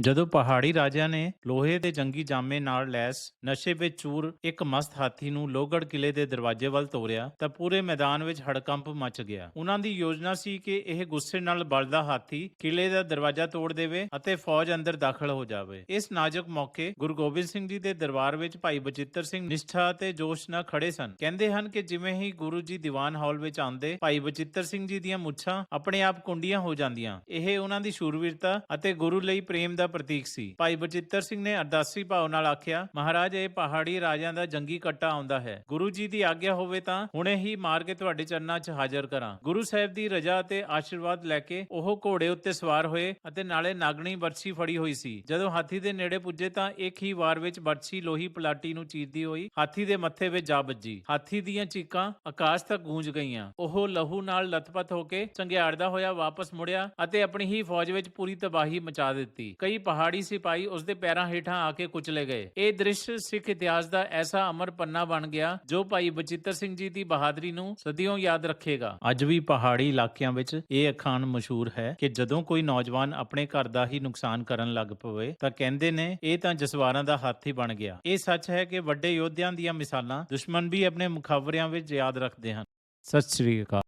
ਜਦੋਂ ਪਹਾੜੀ ਰਾਜਿਆਂ ਨੇ ਲੋਹੇ ਦੇ ਜੰਗੀ ਜਾਮੇ ਨਾਲ ਲੈਸ, ਨਸ਼ੇ ਵਿੱਚ ਚੂਰ ਇੱਕ ਮਸਤ ਹਾਥੀ ਨੂੰ ਲੋਹਗੜ ਕਿਲੇ ਦੇ ਦਰਵਾਜ਼ੇ ਵੱਲ ਤੋਰਿਆ ਤਾਂ ਪੂਰੇ ਮੈਦਾਨ ਵਿੱਚ ਹੜਕੰਪ ਮਚ ਗਿਆ। ਉਹਨਾਂ ਦੀ ਯੋਜਨਾ ਸੀ ਕਿ ਇਹ ਗੁੱਸੇ ਨਾਲ ਬਲਦਾ ਹਾਥੀ ਕਿਲੇ ਦਾ ਦਰਵਾਜ਼ਾ ਤੋੜ ਦੇਵੇ ਅਤੇ ਫੌਜ ਅੰਦਰ ਦਾਖਲ ਹੋ ਜਾਵੇ। ਇਸ ਨਾਜ਼ੁਕ ਮੌਕੇ ਗੁਰੂ ਗੋਬਿੰਦ ਸਿੰਘ ਜੀ ਦੇ ਦਰਬਾਰ ਵਿੱਚ ਭਾਈ ਬਚਿੱਤਰ ਸਿੰਘ ਨਿਸ਼ਠਾ ਅਤੇ ਜੋਸ਼ ਨਾਲ ਖੜੇ ਸਨ। ਕਹਿੰਦੇ ਹਨ ਕਿ ਜਿਵੇਂ ਹੀ ਗੁਰੂ ਜੀ ਦੀਵਾਨ ਹਾਲ ਵਿੱਚ ਆਉਂਦੇ, ਭਾਈ ਬਚਿੱਤਰ ਸਿੰਘ ਜੀ ਦੀਆਂ ਮੁੱਛਾਂ ਆਪਣੇ ਆਪ ਕੁੰਡੀਆਂ ਹੋ ਜਾਂਦੀਆਂ। ਇਹ ਉਹਨਾਂ ਦੀ ਸ਼ੂਰਵੀਰਤਾ ਅਤੇ ਗੁਰੂ ਲਈ ਪ੍ਰੇਮ ਦਾ ਪ੍ਰਤੀਕ ਸੀ। ਭਾਈ ਬਚਿੱਤਰ ਸਿੰਘ ਨੇ ਅਰਦਾਸੀ ਭਾਵ ਨਾਲ ਆਖਿਆ, ਮਹਾਰਾਜ, ਇਹ ਪਹਾੜੀ ਰਾਜਿਆਂ ਦਾ ਜੰਗੀ ਕੱਟਾ ਆਉਂਦਾ ਹੈ। ਗੁਰੂ ਜੀ ਦੀ ਆਗਿਆ ਹੋਵੇ ਤਾਂ ਹੁਣੇ ਹੀ ਮਾਰ ਕੇ ਤੁਹਾਡੇ ਚਰਨਾਂ 'ਚ ਹਾਜ਼ਰ ਕਰਾਂ। ਗੁਰੂ ਸਾਹਿਬ ਦੀ ਰਜਾ ਅਤੇ ਆਸ਼ੀਰਵਾਦ ਲੈ ਕੇ ਉਹ ਘੋੜੇ ਉੱਤੇ ਸਵਾਰ ਹੋਏ ਅਤੇ ਨਾਲੇ ਨਾਗਣੀ ਬਰਛੀ ਫੜੀ ਹੋਈ ਸੀ। ਜਦੋਂ ਹਾਥੀ ਦੇ ਨੇੜੇ ਪੁੱਜੇ ਤਾਂ ਇੱਕ ਹੀ ਵਾਰ ਵਿੱਚ ਬਰਛੀ ਲੋਹੀ ਪਲਾਟੀ ਨੂੰ ਚੀਰਦੀ ਹੋਈ ਹਾਥੀ ਦੇ ਮੱਥੇ ਵਿੱਚ ਜਾ ਵੱਜੀ। ਹਾਥੀ ਦੀਆਂ ਚੀਕਾਂ ਆਕਾਸ਼ ਤੱਕ ਗੂੰਜ ਗਈਆਂ। ਉਹ ਲਹੂ ਨਾਲ ਲਥਪਥ ਹੋ ਕੇ ਚੰਗਿਆੜਦਾ ਹੋਇਆ ਵਾਪਸ ਮੁੜਿਆ ਅਤੇ ਆਪਣੀ ਹੀ ਫੌਜ ਵਿੱਚ ਪੂਰੀ ਤਬਾਹੀ ਮਚਾ ਦਿੱਤੀ। ਕਈ ਕਈ ਪਹਾੜੀ ਸਿਪਾਹੀ ਉਸ ਦੇ ਪੈਰਾਂ ਹੇਠਾਂ ਆ ਕੇ ਕੁਚਲੇ ਗਏ। ਇਹ ਦ੍ਰਿਸ਼ ਸਿੱਖ ਇਤਿਹਾਸ ਦਾ ਐਸਾ ਅਮਰ ਪੰਨਾ ਬਣ ਗਿਆ, ਜੋ ਭਾਈ ਬਚਿੱਤਰ ਸਿੰਘ ਜੀ ਦੀ ਬਹਾਦਰੀ ਨੂੰ ਸਦੀਆਂ ਯਾਦ ਰੱਖੇਗਾ। ਅੱਜ ਵੀ ਪਹਾੜੀ ਇਲਾਕਿਆਂ ਵਿੱਚ ਇਹ ਅਖਾਣ ਮਸ਼ਹੂਰ ਹੈ ਕਿ ਜਦੋਂ ਕੋਈ ਨੌਜਵਾਨ ਆਪਣੇ ਘਰ ਦਾ ਹੀ ਨੁਕਸਾਨ ਕਰਨ ਲੱਗ ਪਵੇ, ਤਾਂ ਕਹਿੰਦੇ ਨੇ, ਇਹ ਤਾਂ ਜਸਵਾਰਾਂ ਦਾ ਹੱਥ ਹੀ ਬਣ ਗਿਆ। ਇਹ ਸੱਚ ਹੈ ਕਿ ਵੱਡੇ ਯੋਧਿਆਂ ਦੀਆਂ ਮਿਸਾਲਾਂ ਦੁਸ਼ਮਣ ਵੀ ਆਪਣੇ ਮੁਖਾਵਰਿਆਂ ਵਿੱਚ ਯਾਦ ਰੱਖਦੇ ਹਨ। ਸਤਿ ਸ੍ਰੀ ਅਕਾਲ।